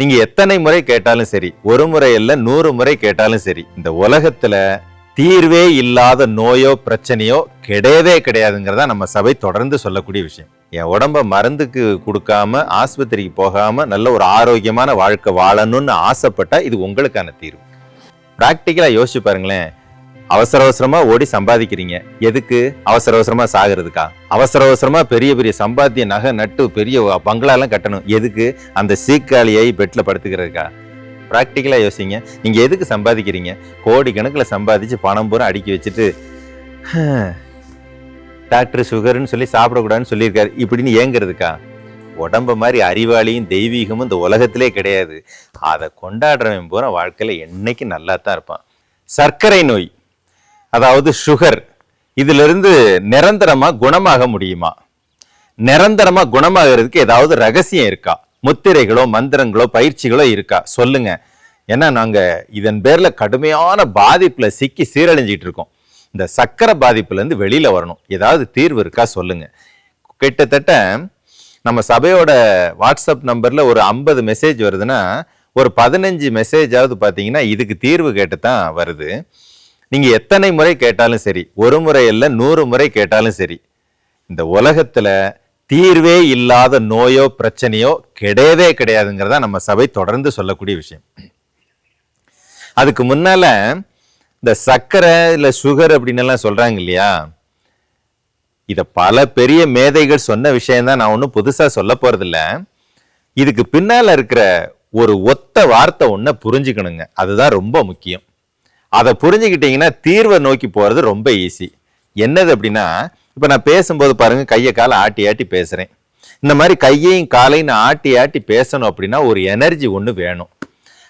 நீங்க எத்தனை முறை கேட்டாலும் சரி ஒரு முறை இல்ல நூறு முறை கேட்டாலும் சரி இந்த உலகத்துல தீர்வே இல்லாத நோயோ பிரச்சனையோ கிடையவே கிடையாதுங்கிறதா நம்ம சபை தொடர்ந்து சொல்லக்கூடிய விஷயம். என் உடம்ப மருந்துக்கு கொடுக்காம ஆஸ்பத்திரிக்கு போகாம நல்ல ஒரு ஆரோக்கியமான வாழ்க்கை வாழணும்னு ஆசைப்பட்டா இது உங்களுக்கான தீர்வு. பிராக்டிக்கலா யோசிச்சு பாருங்களேன். அவசர அவசரமா ஓடி சம்பாதிக்கிறீங்க. எதுக்கு? அவசர அவசரமா சாகிறதுக்கா? அவசர அவசரமா பெரிய பெரிய சம்பாத்திய நகை நட்டு பெரிய பங்களாலாம் கட்டணும். எதுக்கு? அந்த சீக்காளியை பெட்ல படுத்துக்கிறதுக்கா? ப்ராக்டிக்கலா யோசிங்க. நீங்க எதுக்கு சம்பாதிக்கிறீங்க? கோடி கணக்கில் சம்பாதிச்சு பணம் பூரா அடுக்கி வச்சுட்டு டாக்டர் சுகர்னு சொல்லி சாப்பிடக்கூடாதுன்னு சொல்லியிருக்காரு. இப்படின்னு ஏங்குறதுக்கா? உடம்ப மாதிரி அறிவாளியும் தெய்வீகமும் இந்த உலகத்திலே கிடையாது. அதை கொண்டாடுறவன் பூரா வாழ்க்கையில் என்னைக்கு நல்லா தான் இருப்பான். சர்க்கரை நோய். அதாவது சுகர் இதிலிருந்து நிரந்தரமாக குணமாக முடியுமா? நிரந்தரமாக குணமாகிறதுக்கு ஏதாவது ரகசியம் இருக்கா? முத்திரைகளோ மந்திரங்களோ பயிற்சிகளோ இருக்கா? சொல்லுங்க. ஏன்னா நாங்கள் இதன் பேரில் கடுமையான பாதிப்பில் சிக்கி சீரழிஞ்சிட்டு இருக்கோம். இந்த சக்கரை பாதிப்புலேருந்து வெளியில் வரணும். ஏதாவது தீர்வு இருக்கா சொல்லுங்க. கிட்டத்தட்ட நம்ம சபையோட வாட்ஸ்அப் நம்பரில் ஒரு ஐம்பது மெசேஜ் வருதுன்னா ஒரு பதினஞ்சு மெசேஜாவது பார்த்தீங்கன்னா இதுக்கு தீர்வு கேட்டு தான் வருது. நீங்கள் எத்தனை முறை கேட்டாலும் சரி ஒரு முறை இல்லை நூறு முறை கேட்டாலும் சரி இந்த உலகத்தில் தீர்வே இல்லாத நோயோ பிரச்சனையோ கிடையவே கிடையாதுங்கிறதா நம்ம சபை தொடர்ந்து சொல்லக்கூடிய விஷயம். அதுக்கு முன்னால இந்த சர்க்கரை இல்லை சுகர் அப்படின்னு எல்லாம் சொல்றாங்க இல்லையா? இதை பல பெரிய மேதைகள் சொன்ன விஷயம்தான் நான் ஒன்றும் புதுசாக சொல்ல போறதில்ல. இதுக்கு பின்னால் இருக்கிற ஒரு ஒத்த வார்த்தை ஒன்றை புரிஞ்சுக்கணுங்க. அதுதான் ரொம்ப முக்கியம். அதை புரிஞ்சுக்கிட்டீங்கன்னா தீர்வை நோக்கி போகிறது ரொம்ப ஈஸி என்னது அப்படின்னா இப்போ நான் பேசும்போது பாருங்கள் கையை காலை ஆட்டி ஆட்டி பேசுகிறேன் இந்த மாதிரி கையையும் காலையும் நான் ஆட்டி ஆட்டி பேசணும் அப்படின்னா ஒரு எனர்ஜி ஒன்று வேணும்.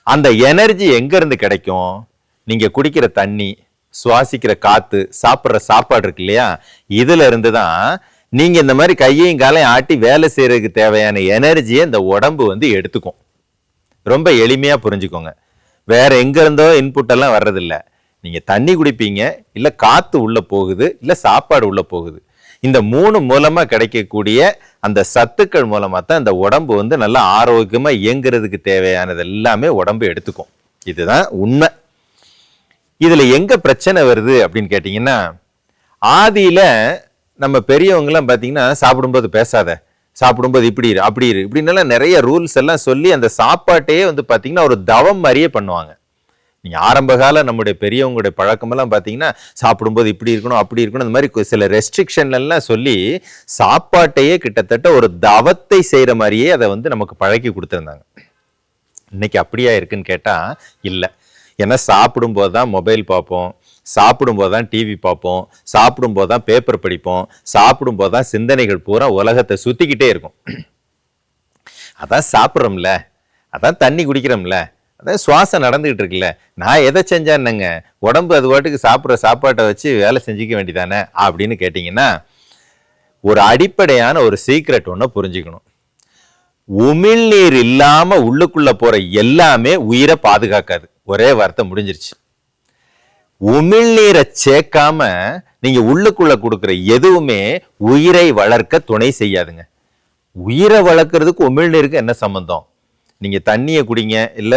அந்த எனர்ஜி எங்கேருந்து கிடைக்கும்? நீங்கள் குடிக்கிற தண்ணி சுவாசிக்கிற காற்று சாப்பிட்ற சாப்பாடு இருக்கு இல்லையா? இதுல இருந்து தான் நீங்கள் இந்த மாதிரி கையையும் காலையும் ஆட்டி வேலை செய்கிறதுக்கு தேவையான எனர்ஜியை இந்த உடம்பு வந்து எடுத்துக்கும். ரொம்ப எளிமையாக புரிஞ்சுக்கோங்க. வேற எங்க இருந்தோ இன்புட் எல்லாம் வர்றதில்ல. நீங்க தண்ணி குடிப்பீங்க இல்ல காத்து உள்ள போகுது இல்ல சாப்பாடு உள்ள போகுது. இந்த மூணு மூலமா கிடைக்கக்கூடிய அந்த சத்துக்கள் மூலமா தான் இந்த உடம்பு வந்து நல்லா ஆரோக்கியமா இயங்குறதுக்கு தேவையானது எல்லாமே உடம்பு எடுத்துக்கும். இதுதான் உண்மை. இதுல எங்க பிரச்சனை வருது அப்படின்னு கேட்டீங்கன்னா ஆதியில நம்ம பெரியவங்க எல்லாம் பாத்தீங்கன்னா சாப்பிடும்போது பேசாத. சாப்பிடும்போது இப்படி இரு அப்படி இரு இப்படின்னெல்லாம் நிறைய ரூல்ஸ் எல்லாம் சொல்லி அந்த சாப்பாட்டையே வந்து பார்த்தீங்கன்னா ஒரு தவம் மாதிரியே பண்ணுவாங்க. நீங்கள் ஆரம்ப கால நம்முடைய பெரியவங்களுடைய பழக்கமெல்லாம் பார்த்தீங்கன்னா சாப்பிடும்போது இப்படி இருக்கணும் அப்படி இருக்கணும் இந்த மாதிரி சில ரெஸ்ட்ரிக்ஷன்லாம் சொல்லி சாப்பாட்டையே கிட்டத்தட்ட ஒரு தவத்தை செய்கிற மாதிரியே அதை வந்து நமக்கு பழக்கி கொடுத்துருந்தாங்க. இன்னைக்கு அப்படியா இருக்குன்னு கேட்டால் இல்லை. ஏன்னா சாப்பிடும்போது தான் மொபைல் பார்ப்போம் சாப்பிடும்போது தான் டிவி பார்ப்போம் சாப்பிடும்போது தான் பேப்பர் படிப்போம் சாப்பிடும்போது தான் சிந்தனைகள் பூரா உலகத்தை சுற்றிக்கிட்டே இருக்கும். அதான் சாப்பிட்றோம்ல அதான் தண்ணி குடிக்கிறோம்ல அதான் சுவாசம் நடந்துகிட்டு இருக்குல்ல நான் எதை செஞ்சேன்னுங்க உடம்பு அது பாட்டுக்கு சாப்பிட்ற சாப்பாட்டை வச்சு வேலை செஞ்சுக்க வேண்டியதானே அப்படின்னு கேட்டிங்கன்னா ஒரு அடிப்படையான ஒரு சீக்ரெட் ஒன்று புரிஞ்சுக்கணும். உமிழ்நீர் இல்லாமல் உள்ளுக்குள்ளே போகிற எல்லாமே உயிரை பாதுகாக்காது. ஒரே வார்த்தை முடிஞ்சிருச்சு. உமிழ்நீரை சேர்க்காம நீங்க உள்ளுக்குள்ள கொடுக்குற எதுவுமே உயிரை வளர்க்க துணை செய்யாதுங்க. உயிரை வளர்க்கறதுக்கு உமிழ்நீருக்கு என்ன சம்பந்தம்? நீங்க தண்ணியை குடிங்க இல்ல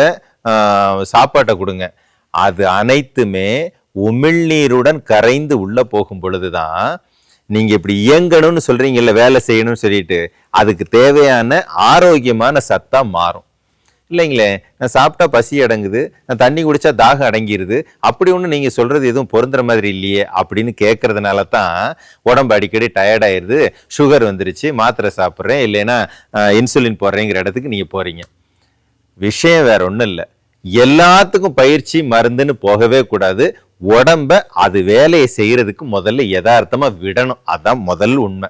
சாப்பாட்டை கொடுங்க. அது அனைத்துமே உமிழ்நீருடன் கரைந்து உள்ள போகும் பொழுதுதான் நீங்க இப்படி இயங்கணும்னு சொல்றீங்கல்ல வேலை செய்யணும்னு சொல்லிட்டு அதுக்கு தேவையான ஆரோக்கியமான சத்தா மாறும். இல்லைங்களே நான் சாப்பிட்டா பசி அடங்குது நான் தண்ணி குடித்தா தாகம் அடங்கிடுது அப்படி ஒன்று நீங்கள் சொல்கிறது எதுவும் பொருந்துற மாதிரி இல்லையே அப்படின்னு கேட்குறதுனால தான் உடம்பு அடிக்கடி டயர்டாயிடுது சுகர் வந்துருச்சு மாத்திரை சாப்பிட்றேன் இல்லைன்னா இன்சுலின் போடுறேங்கிற இடத்துக்கு நீங்கள் போகிறீங்க விஷயம் வேற ஒன்றும் இல்லை. எல்லாத்துக்கும் பயிற்சி மருந்துன்னு போகவே கூடாது. உடம்ப அது வேலையை செய்கிறதுக்கு முதல்ல யதார்த்தமாக விடணும். அதான் முதல் உண்மை.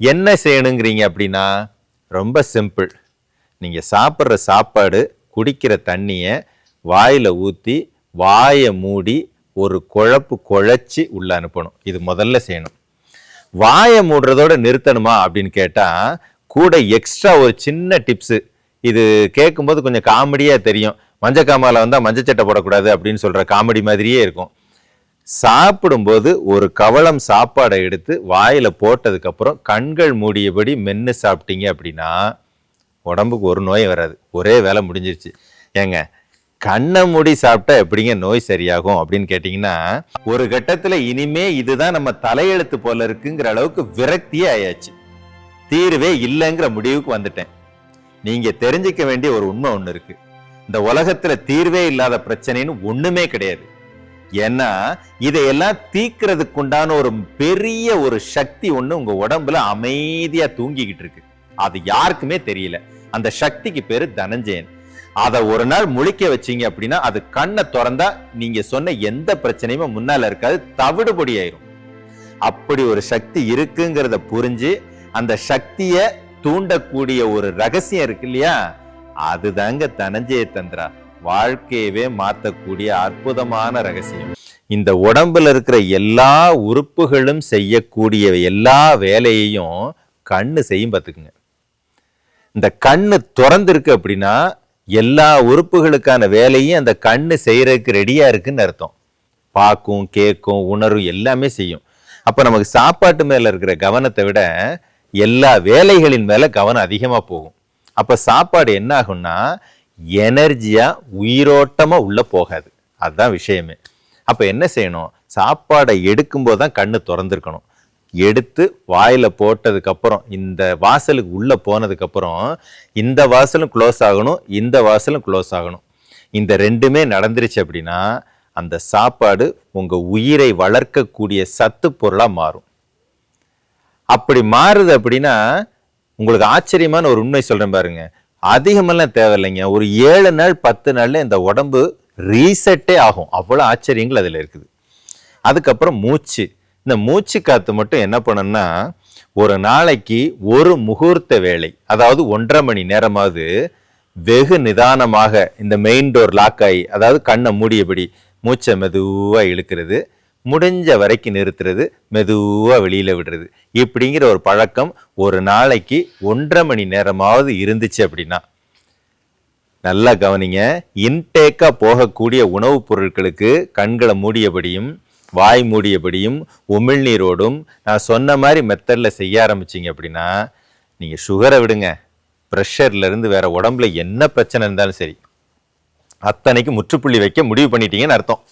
என்ன செய்யணுங்கிறீங்க அப்படின்னா ரொம்ப சிம்பிள் நீங்கள் சாப்பிட்ற சாப்பாடு குடிக்கிற தண்ணியை வாயில் ஊற்றி வாயை மூடி ஒரு குழப்பு குழைச்சி உள்ளே அனுப்பணும். இது முதல்ல செய்யணும். வாயை மூடுறதோட நிறுத்தணுமா அப்படின்னு கேட்டால் கூட எக்ஸ்ட்ரா ஒரு சின்ன டிப்ஸு இது கேட்கும்போது கொஞ்சம் காமெடியாக தெரியும். மஞ்சக்காமால வந்தா மஞ்சச்சட்டை போடக்கூடாது அப்படின்னு சொல்கிற காமெடி மாதிரியே இருக்கும். சாப்பிடும்போது ஒரு கவளம் சாப்பாடை எடுத்து வாயில் போட்டதுக்கப்புறம் கண்கள் மூடியபடி மென்று சாப்பிட்டீங்க அப்படின்னா உடம்புக்கு ஒரு நோய் வராது. ஒரே வேலை முடிஞ்சிருச்சு. ஏங்க கண்ணை மூடி சாப்பிட்டா எப்படிங்க நோய் சரியாகும் அப்படின்னு கேட்டிங்கன்னா ஒரு கட்டத்தில் இனிமே இதுதான் நம்ம தலையெழுத்து போல இருக்குங்கிற அளவுக்கு விரக்தியே ஆயாச்சு. தீர்வே இல்லைங்கிற முடிவுக்கு வந்துட்டேன். நீங்கள் தெரிஞ்சுக்க வேண்டிய ஒரு உண்மை ஒன்று இருக்கு. இந்த உலகத்தில் தீர்வே இல்லாத பிரச்சனைன்னு ஒன்றுமே கிடையாது. ஏன்னா இதையெல்லாம் தீக்கிறதுக்குண்டான ஒரு பெரிய ஒரு சக்தி ஒன்று உங்கள் உடம்புல அமைதியாக தூங்கிக்கிட்டு இருக்கு. அது யாருக்குமே தெரியல. அந்த சக்திக்கு பேரு தனஞ்சயன். அதை ஒரு நாள் முழிக்க வச்சீங்க அப்படின்னா அது கண்ணை திறந்தா நீங்க சொன்ன எந்த பிரச்சனையுமே முன்னால இருக்காது தவிடுபொடி ஆயிரும். அப்படி ஒரு சக்தி இருக்குங்கிறத புரிஞ்சு அந்த சக்திய தூண்டக்கூடிய ஒரு ரகசியம் இருக்கு இல்லையா? அதுதாங்க தனஞ்சய தந்திரா. வாழ்க்கையவே மாத்தக்கூடிய அற்புதமான ரகசியம். இந்த உடம்புல இருக்கிற எல்லா உறுப்புகளும் செய்யக்கூடிய எல்லா வேலையையும் கண்ணு செய்யும் பார்த்துக்குங்க இந்த கண்ணு திறந்திருக்கு அப்படின்னா எல்லா உறுப்புகளுக்கான வேலையும் அந்த கண்ணு செய்கிறதுக்கு ரெடியாக இருக்குன்னு அர்த்தம். பார்க்கும் கேட்கும் உணரும் எல்லாமே செய்யும். அப்போ நமக்கு சாப்பாட்டு மேலே இருக்கிற கவனத்தை விட எல்லா வேலைகளின் மேலே கவனம் அதிகமாக போகும். அப்போ சாப்பாடு என்ன ஆகும்னா எனர்ஜியாக உயிரோட்டமாக உள்ளே போகாது. அதுதான் விஷயமே. அப்போ என்ன செய்யணும்? சாப்பாடை எடுக்கும்போது தான் கண்ணு திறந்துருக்கணும். எடுத்து வாயில் போட்டதுக்கப்புறம் இந்த வாசலுக்கு உள்ளே போனதுக்கப்புறம் இந்த வாசலும் க்ளோஸ் ஆகணும் இந்த வாசலும் க்ளோஸ் ஆகணும். இந்த ரெண்டுமே நடந்துருச்சு அப்படின்னா அந்த சாப்பாடு உங்கள் உயிரை வளர்க்கக்கூடிய சத்து பொருளாக மாறும். அப்படி மாறுது அப்படின்னா உங்களுக்கு ஆச்சரியமான ஒரு உண்மை சொல்கிறேன் பாருங்க. அதிகமெல்லாம் தேவையில்லைங்க. ஒரு ஏழு நாள் பத்து நாள்ல இந்த உடம்பு ரீசெட்டே ஆகும். அவ்வளோ ஆச்சரியங்கள் அதில் இருக்குது. அதுக்கப்புறம் மூச்சு. இந்த மூச்சு காத்து மட்டும் என்ன பண்ணணும்னா ஒரு நாளைக்கு ஒரு முகூர்த்த வேலை அதாவது ஒன்றரை மணி நேரமாவது வெகு நிதானமாக இந்த மெயின் டோர் லாக் ஆகி அதாவது கண்ணை மூடியபடி மூச்சை மெதுவாக இழுக்கிறது முடிஞ்ச வரைக்கும் நிறுத்துறது மெதுவாக வெளியில் விடுறது. இப்படிங்கிற ஒரு பழக்கம் ஒரு நாளைக்கு ஒன்றரை மணி நேரமாவது இருந்துச்சு அப்படின்னா நல்லா கவனிங்க. இன்டேக்காக போகக்கூடிய உணவுப் பொருட்களுக்கு கண்களை மூடியபடியும் வாய் மூடியபடியும் உமிழ்நீரோடும் நான் சொன்ன மாதிரி மெத்தடில் செய்ய ஆரம்பிச்சீங்க அப்படின்னா நீங்கள் சுகரை விடுங்க. ப்ரெஷர்லேருந்து வேறு வேற உடம்புல என்ன பிரச்சனை இருந்தாலும் சரி. அத்தனைக்கு முற்றுப்புள்ளி வைக்க முடிவு பண்ணிட்டீங்கன்னு அர்த்தம்.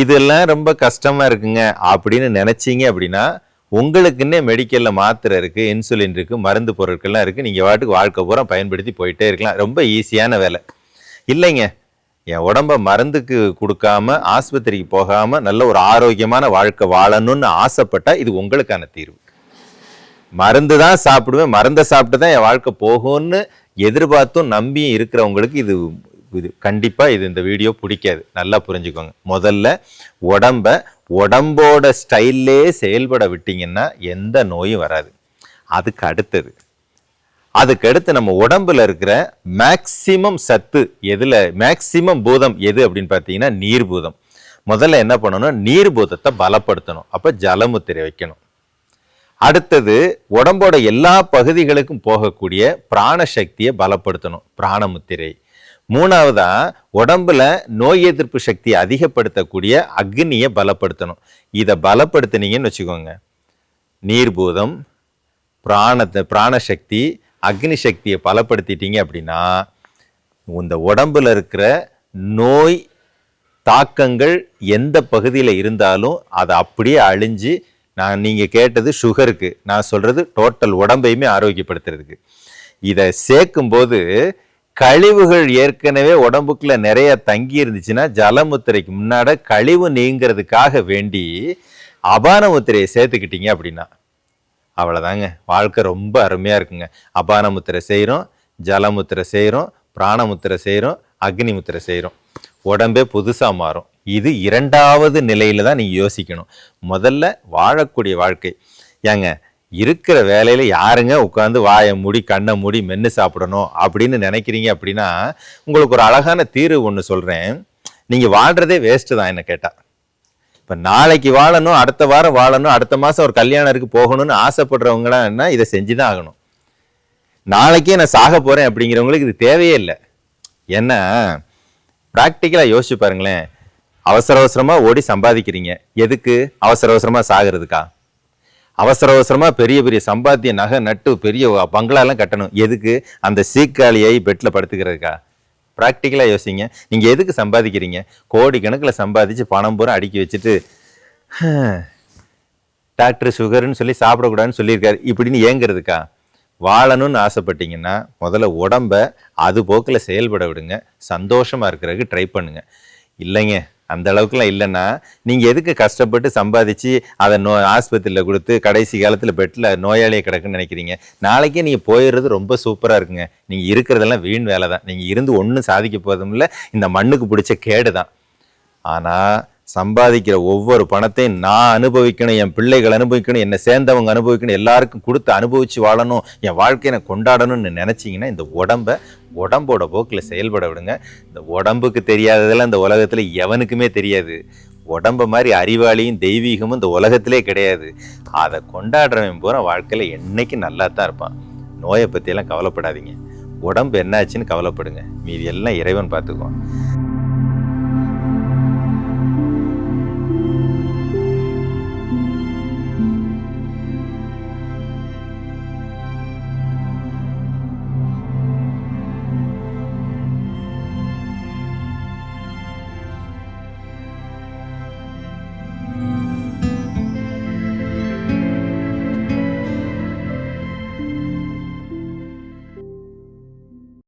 இதெல்லாம் ரொம்ப கஷ்டமாக இருக்குங்க. அப்படின்னு நினச்சிங்க அப்படின்னா உங்களுக்குன்னே மெடிக்கலில் மாத்திரை இருக்குது இன்சுலின் இருக்குது மருந்து பொருட்கள்லாம் இருக்குது நீங்கள் வாட்டுக்கு வாழ்க்கை பூரா பயன்படுத்தி போயிட்டே இருக்கலாம். ரொம்ப ஈஸியான வேலை. இல்லைங்க. என் உடம்ப மருந்துக்கு கொடுக்காம ஆஸ்பத்திரிக்கு போகாமல் நல்ல ஒரு ஆரோக்கியமான வாழ்க்கை வாழணும்னு ஆசைப்பட்டால் இது உங்களுக்கான தீர்வு. மருந்து தான் சாப்பிடுவேன் மருந்தை சாப்பிட்டு தான் என் வாழ்க்கை போகும்னு எதிர்பார்த்தும் நம்பியும் இருக்கிறவங்களுக்கு இது இது கண்டிப்பாக இது இந்த வீடியோ பிடிக்காது. நல்லா புரிஞ்சுக்கோங்க. முதல்ல உடம்ப உடம்போட ஸ்டைல்லே செயல்பட விட்டிங்கன்னா எந்த நோயும் வராது. அதுக்கு அடுத்தது அதுக்கடுத்து நம்ம உடம்புல இருக்கிற மேக்சிமம் சத்து எதில்? மேக்சிமம் பூதம் எது அப்படின்னு பார்த்தீங்கன்னா நீர் பூதம். முதல்ல என்ன பண்ணணும்? நீர் பூதத்தை பலப்படுத்தணும். அப்போ ஜலமுத்திரை வைக்கணும். அடுத்தது உடம்போட எல்லா பகுதிகளுக்கும் போகக்கூடிய பிராண சக்தியை பலப்படுத்தணும். பிராணமுத்திரை. மூணாவதா உடம்புல நோய் எதிர்ப்பு சக்தியை அதிகப்படுத்தக்கூடிய அக்னியை பலப்படுத்தணும். இதை பலப்படுத்தினீங்கன்னு வச்சுக்கோங்க. நீர்பூதம் பிராணத்தை பிராணசக்தி அக்னி சக்தியை பலப்படுத்திட்டீங்க அப்படின்னா இந்த உடம்புல இருக்கிற நோய் தாக்கங்கள் எந்த பகுதியில் இருந்தாலும் அதை அப்படியே அழிஞ்சு நான் நீங்கள் கேட்டது சுகருக்கு நான் சொல்கிறது டோட்டல் உடம்பையுமே ஆரோக்கியப்படுத்துறதுக்கு. இதை சேர்க்கும்போது கழிவுகள் ஏற்கனவே உடம்புக்குள்ள நிறைய தங்கி இருந்துச்சுன்னா ஜலமுத்திரைக்கு முன்னாட கழிவு நீங்கிறதுக்காக வேண்டி அபான முத்திரையை சேர்த்துக்கிட்டீங்க அப்படின்னா அவ்வளோதாங்க வாழ்க்கை ரொம்ப அருமையாக இருக்குங்க. அபான முத்திரை செய்கிறோம் ஜலமுத்திரை செய்கிறோம் பிராணமுத்திரை செய்கிறோம் அக்னி முத்திரை செய்கிறோம் உடம்பே புதுசாக மாறும். இது இரண்டாவது நிலையில தான் நீங்கள் யோசிக்கணும். முதல்ல வாழக்கூடிய வாழ்க்கை. ஏங்க இருக்கிற வேலையில் யாருங்க உட்காந்து வாயை மூடி கண்ணை மூடி மென்று சாப்பிடணும் அப்படின்னு நினைக்கிறீங்க அப்படின்னா உங்களுக்கு ஒரு அழகான தீர்வு ஒன்று சொல்கிறேன் நீங்கள் வாழ்கிறதே வேஸ்ட்டு தான் என்ன கேட்டால் இப்போ நாளைக்கு வாழணும் அடுத்த வாரம் வாழணும் அடுத்த மாதம் ஒரு கல்யாணம் இருக்கு போகணும்னு ஆசைப்படுறவங்களாம் என்ன இதை செஞ்சு தான் ஆகணும். நாளைக்கே நான் சாக போகிறேன் அப்படிங்கிறவங்களுக்கு இது தேவையே இல்லை. ஏன்னா ப்ராக்டிக்கலாக யோசிச்சு பாருங்களேன். அவசர அவசரமாக ஓடி சம்பாதிக்கிறீங்க. எதுக்கு? அவசர அவசரமாக சாகிறதுக்கா? அவசர அவசரமாக பெரிய பெரிய சம்பாத்திய நகை நட்டு பெரிய பங்களாலாம் கட்டணும். எதுக்கு? அந்த சீக்காளியை பெட்டில் படுத்துக்கிறதுக்கா? ப்ராக்டிக்கலாக யோசிங்க. நீங்கள் எதுக்கு சம்பாதிக்கிறீங்க? கோடி சம்பாதிச்சு பணம் பூரா அடுக்கி வச்சுட்டு டாக்டர் சுகர்னு சொல்லி சாப்பிடக்கூடாதுன்னு சொல்லியிருக்காரு. இப்படின்னு ஏங்குறதுக்கா? வாழணும்னு ஆசைப்பட்டீங்கன்னா முதல்ல உடம்ப அது போக்கில் செயல்பட விடுங்க. சந்தோஷமாக இருக்கிறதுக்கு ட்ரை பண்ணுங்கள் இல்லைங்க. அந்த அளவுக்குலாம் இல்லைன்னா நீங்கள் எதுக்கு கஷ்டப்பட்டு சம்பாதிச்சு அதை நோ ஆஸ்பத்திரியில் கொடுத்து கடைசி காலத்தில் பெட்டில் நோயாளியை கிடக்குன்னு நினைக்கிறீங்க? நாளைக்கே நீங்கள் போயிடுறது ரொம்ப சூப்பராக இருக்குங்க. நீங்கள் இருக்கிறதெல்லாம் வீண் வேலை தான் நீங்கள் இருந்து ஒன்றும் சாதிக்க போதும் இல்லை. இந்த மண்ணுக்கு பிடிச்ச கேடு தான் ஆனால் சம்பாதிக்கிற ஒவ்வொரு பணத்தையும் நான் அனுபவிக்கணும் என் பிள்ளைகள் அனுபவிக்கணும் என்னை சேர்ந்தவங்க அனுபவிக்கணும் எல்லாருக்கும் கொடுத்து அனுபவிச்சு வாழணும் என் வாழ்க்கையை நான் கொண்டாடணும்னு நினச்சிங்கன்னா இந்த உடம்ப உடம்போட போக்கில் செயல்பட விடுங்க. இந்த உடம்புக்கு தெரியாததெல்லாம் இந்த உலகத்தில் எவனுக்குமே தெரியாது. உடம்பு மாதிரி அறிவாளியும் தெய்வீகமும் இந்த உலகத்திலே கிடையாது. அதை கொண்டாடுறவன் பூரா வாழ்க்கையில் என்றைக்கு நல்லா தான் இருப்பான். நோயை பற்றியெல்லாம் கவலைப்படாதீங்க. உடம்பு என்னாச்சுன்னு கவலைப்படுங்க. மீதி எல்லாம் இறைவன் பார்த்துக்குவான்.